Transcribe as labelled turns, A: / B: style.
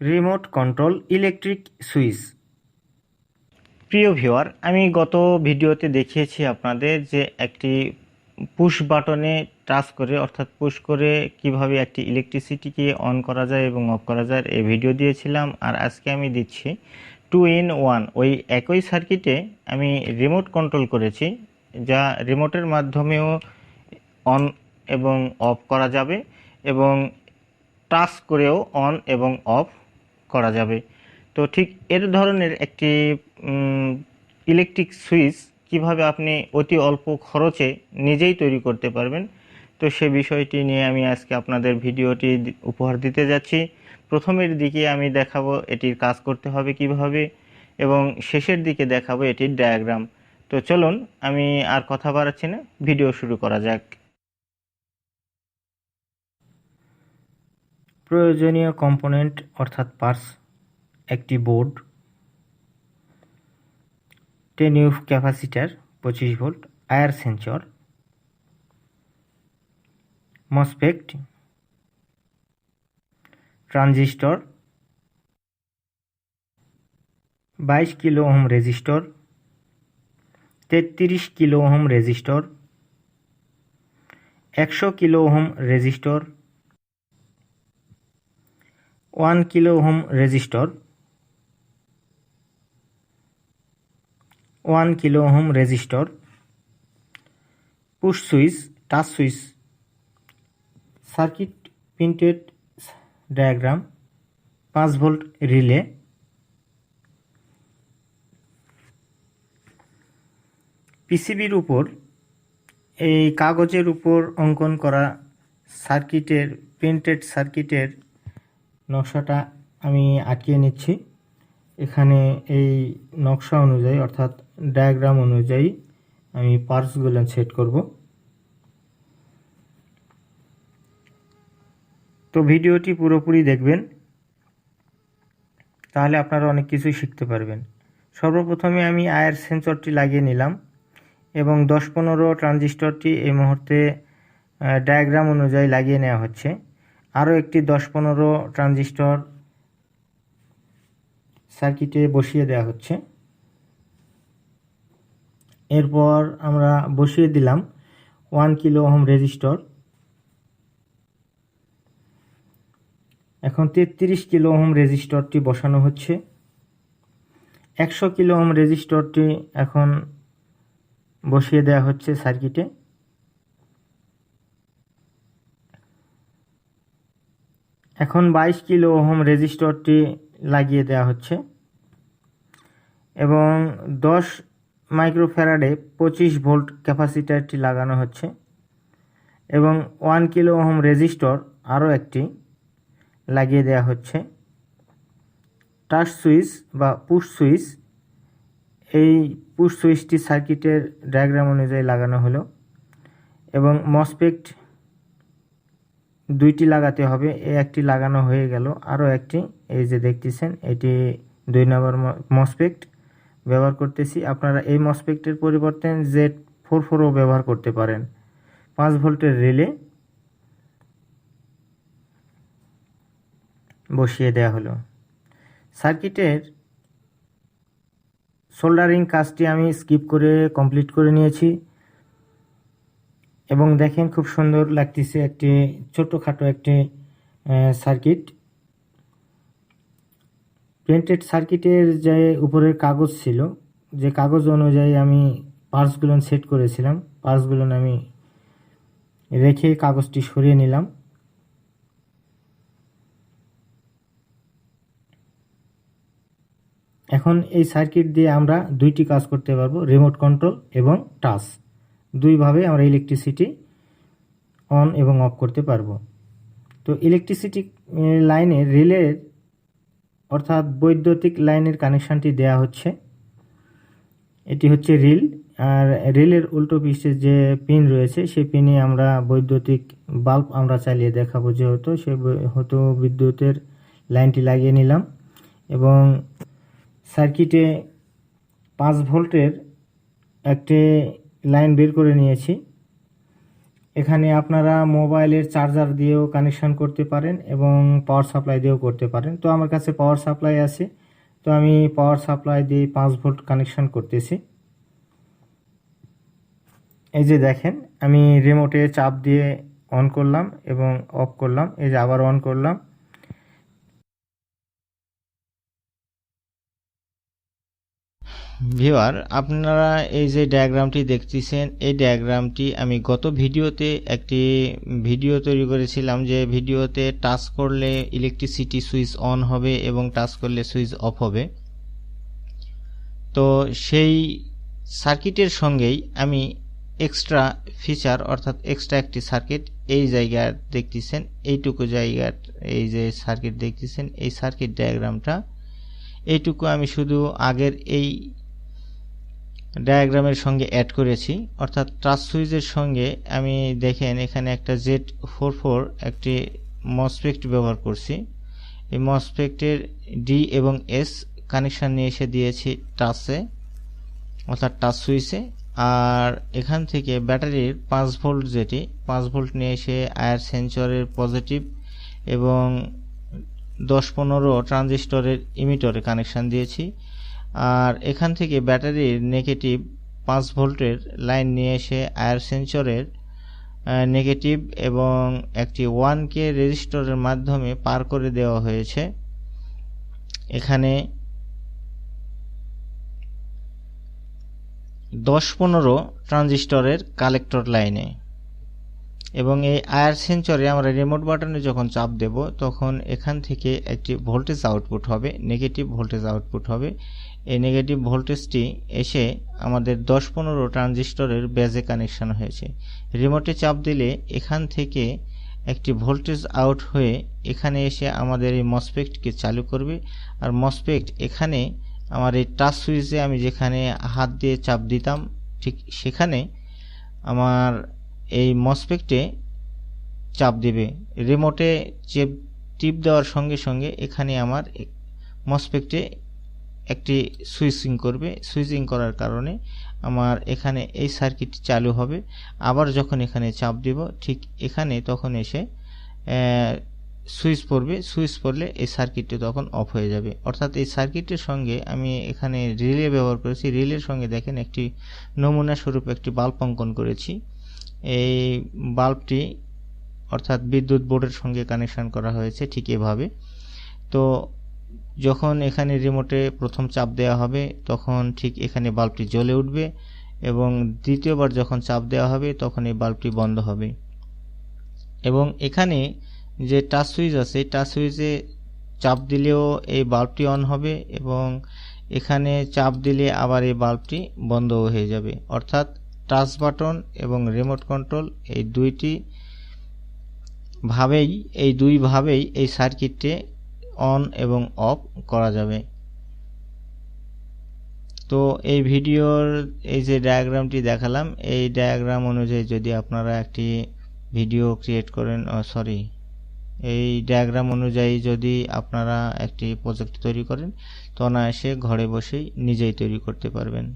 A: Remote control electric switch. প্রিয় viewer, আমি গত ভিডিওতে দেখিয়েছি আপনাদের যে একটি পুশ বাটনে টাচ করে, অর্থাৎ পুশ করে কীভাবে একটি ইলেকট্রিসিটিকে অন করা যায় এবং অফ করা যায়, এই ভিডিও দিয়েছিলাম। আর আজকে আমি দিচ্ছি টু ইন ওয়ান ওই একই সার্কিটে আমি রিমোট কন্ট্রোল করেছি, যা রিমোটের মাধ্যমেও অন এবং অফ করা যাবে এবং টাচ করেও অন এবং অফ করা যাবে। তো ঠিক এর ধরনের একটি ইলেকট্রিক সুইচ কীভাবে আপনি অতি অল্প খরচে নিজেই তৈরি করতে পারবেন, তো সে বিষয়টি নিয়ে আমি আজকে আপনাদের ভিডিওটি উপহার দিতে যাচ্ছি। প্রথমের দিকে আমি দেখাবো এটির কাজ করতে হবে কীভাবে এবং শেষের দিকে দেখাবো এটির ডায়াগ্রাম তো চলুন, আমি আর কথা বাড়াচ্ছি না, ভিডিও শুরু করা যাক। প্রয়োজনীয় কম্পোনেন্ট অর্থাৎ পার্টস একটি বোর্ড টেন ক্যাপাসিটার পঁচিশ volt IR sensor MOSFET transistor বাইশ কিলো ওহম রেজিস্টর তেত্রিশ কিলো ওহম রেজিস্টর একশো kilo ohm resistor one kilo ohm resistor, one kilo ohm resistor, push switch, touch switch, circuit printed diagram, পাঁচ volt relay, পিসিবির উপর, এই কাগজের উপর অঙ্কন করা সার্কিটের, প্রিন্টেড সার্কিটের নকশাটা আমি আটকিয়ে নিচ্ছি। এখানে এই নকশা অনুযায়ী অর্থাৎ ডায়াগ্রাম অনুযায়ী আমি পার্টসগুলো সেট করব। তো ভিডিওটি পুরোপুরি দেখবেন, তাহলে আপনারা অনেক কিছুই শিখতে পারবেন। সর্বপ্রথমে আমি আয়ের সেন্সরটি লাগিয়ে নিলাম এবং দশ পনেরো ট্রানজিস্টরটি এই মুহূর্তে ডায়াগ্রাম অনুযায়ী লাগিয়ে নেওয়া হচ্ছে। আরও একটি দশ পনেরো ট্রানজিস্টর সার্কিটে বসিয়ে দেওয়া হচ্ছে। এরপর আমরা বসিয়ে দিলাম ওয়ান কিলো ওহম রেজিস্টর। এখন তেত্রিশ কিলো ওহম রেজিস্টরটি বসানো হচ্ছে। একশো কিলো ওহম রেজিস্টরটি এখন বসিয়ে দেওয়া হচ্ছে সার্কিটে। এখন বাইশ কিলো ওহম রেজিস্টরটি লাগিয়ে দেওয়া হচ্ছে এবং দশ মাইক্রোফ্যারাডে পঁচিশ ভোল্ট ক্যাপাসিটারটি লাগানো হচ্ছে এবং ওয়ান কিলো ওহম রেজিস্টর আরও একটি লাগিয়ে দেওয়া হচ্ছে। টাচ সুইচ বা পুশ সুইচ, এই পুশ সুইচটি সার্কিটের ডায়াগ্রাম অনুযায়ী লাগানো হলো এবং মসপেক্ট দুইটি লাগাতে হবে। এই একটি লাগানো হয়ে গেল। আরও একটি। এই যে দেখতেছেন, এটি দুই নম্বর মসপেক্ট ব্যবহার করতেছি। আপনারা এই মসপেক্টের পরিবর্তে জেড ফোর ফোরও ব্যবহার করতে পারেন। পাঁচ ভোল্টের রিলে বসিয়ে দেওয়া হলো। সার্কিটের সোল্ডারিং কাজটি আমি স্কিপ করে কমপ্লিট করে নিয়েছি। এবং দেখেন খুব সুন্দর লাগতেছে একটি ছোটোখাটো একটি সার্কিট প্রিন্টেড সার্কিটের যে উপরের কাগজ ছিল, যে কাগজ অনুযায়ী আমি পার্টসগুলো সেট করেছিলাম পার্টসগুলো আমি রেখে কাগজটি সরিয়ে নিলাম। এখন এই সার্কিট দিয়ে আমরা দুইটি কাজ করতে পারব রিমোট কন্ট্রোল এবং টাচ দুইভাবে আমরা ইলেকট্রিসিটি অন এবং অফ করতে পারব। তো ইলেকট্রিসিটি লাইনে রিলের অর্থাৎ বৈদ্যুতিক লাইনের কানেকশানটি দেয়া হচ্ছে। এটি হচ্ছে রিল আর রিলের উল্টো পিসে যে পিন রয়েছে, সেই পিনে আমরা বৈদ্যুতিক বাল্ব আমরা চালিয়ে দেখাবো যে যেহেতু সে হয়তো বিদ্যুতের লাইনটি লাগিয়ে নিলাম। এবং সার্কিটে পাঁচ ভোল্টের একটি লাইন বের করে নিয়েছি। এখানে আপনারা মোবাইলের চার্জার দিয়েও কানেকশন করতে পারেন এবং পাওয়ার সাপ্লাই দিয়েও করতে পারেন। তো আমার কাছে পাওয়ার সাপ্লাই আছে। তো আমি পাওয়ার সাপ্লাই দিয়ে পাঁচ ভোল্ট কানেকশন করতেছি। এই যে দেখেন, আমি রিমোটে চাপ দিয়ে অন করলাম এবং অফ করলাম। এই যে আবার অন করলাম। ভিওয়ার আপনারা এই যে ডায়াগ্রামটি দেখতেছেন, এই ডায়াগ্রামটি আমি গত ভিডিওতে একটি ভিডিও তৈরি করেছিলাম যে ভিডিওতে টাচ করলে ইলেকট্রিসিটি সুইচ অন হবে এবং টাচ করলে সুইচ অফ হবে। তো সেই সার্কিটের সঙ্গেই আমি এক্সট্রা ফিচার অর্থাৎ এক্সট্রা একটি সার্কিট এই জায়গায় দেখতেছেন, এইটুকু জায়গার এই যে সার্কিট দেখতেছেন, এই সার্কিট ডায়াগ্রামটা এইটুকু আমি শুধু আগের এই ডায়াগ্রামের সঙ্গে অ্যাড করেছি। অর্থাৎ টাচ সুইচের সঙ্গে আমি দেখেন এখানে একটা জেড ফোর ফোর একটি মসপেক্ট ব্যবহার করছি। এই মসপেক্টের ডি এবং এস কানেকশান নিয়ে এসে দিয়েছি টাচে অর্থাৎ টাচ সুইচে আর এখান থেকে ব্যাটারির পাঁচ ভোল্ট যেটি, পাঁচ ভোল্ট নিয়ে এসে আয়ার সেন্সরের পজিটিভ এবং দশ পনেরো ট্রানজিস্টরের ইমিটরে কানেকশান দিয়েছি। আর এখান থেকে ব্যাটারির নেগেটিভ পাঁচ ভোল্টের লাইন নিয়ে এসে আয়ার সেন্সরের নেগেটিভ এবং একটি ওয়ান কে রেজিস্টরের মাধ্যমে পার করে দেওয়া হয়েছে। এখানে দশ পনেরো ট্রানজিস্টরের কালেক্টর লাইনে। এবং এই আয়ার সেন্সরে আমরা রিমোট বাটনে যখন চাপ দেব, তখন এখান থেকে একটি ভোল্টেজ আউটপুট হবে নেগেটিভ ভোল্টেজ আউটপুট হবে। এই নেগেটিভ ভোল্টেজটি এসে আমাদের দশ পনেরো ট্রানজিস্টরের বেজে কানেকশন হয়েছে। রিমোটে চাপ দিলে এখান থেকে একটি ভোল্টেজ আউট হয়ে এখানে এসে আমাদের এই মসপেক্টকে চালু করবে। আর মসপেক্ট এখানে আমার এই টাচ সুইচে আমি যেখানে হাত দিয়ে চাপ দিতাম, ঠিক সেখানে আমার এই মসপেক্টে চাপ দেবে। রিমোটে চেপ, টিপ দেওয়ার সঙ্গে সঙ্গে এখানে আমার মসপেক্টে একটি সুইচিং করবে। সুইচিং করার কারণে আমার এখানে এই সার্কিট চালু হবে। আবার যখন এখানে চাপ দিব, ঠিক এখানে তখন এসে সুইচ পড়বে। সুইচ পড়লে এই সার্কিটটি তখন অফ হয়ে যাবে। অর্থাৎ এই সার্কিটের সঙ্গে আমি এখানে রিলে ব্যবহার করেছি। রিলের সঙ্গে দেখেন একটি নমুনা স্বরূপ একটি বাল্ব অঙ্কন করেছি। এই বাল্বটি, অর্থাৎ বিদ্যুৎ বোর্ডের সঙ্গে কানেকশান করা হয়েছে ঠিক এভাবে। তো যখন এখানে রিমোটে প্রথম চাপ দেওয়া হবে, তখন ঠিক এখানে বাল্বটি জ্বলে উঠবে এবং দ্বিতীয়বার যখন চাপ দেওয়া হবে, তখন এই বাল্বটি বন্ধ হবে। এবং এখানে যে টাচ সুইচ আছে টাচ সুইচে চাপ দিলেও এই বাল্বটি অন হবে এবং এখানে চাপ দিলে আবার এই বাল্বটি বন্ধ হয়ে যাবে। অর্থাৎ টাচ বাটন এবং রিমোট কন্ট্রোল এই দুইটি ভাবেই, এই দুইভাবেই এই সার্কিটটি অন এবং অফ করা যাবে। তো এই ভিডিওর, এই যে ডায়াগ্রামটি দেখালাম, এই ডায়াগ্রাম অনুযায়ী যদি আপনারা একটি ভিডিও ক্রিয়েট করেন সরি এই ডায়াগ্রাম অনুযায়ী যদি আপনারা একটি প্রজেক্ট তৈরি করেন, তো অনায়াসে ঘরে বসেই নিজেই তৈরি করতে পারবেন।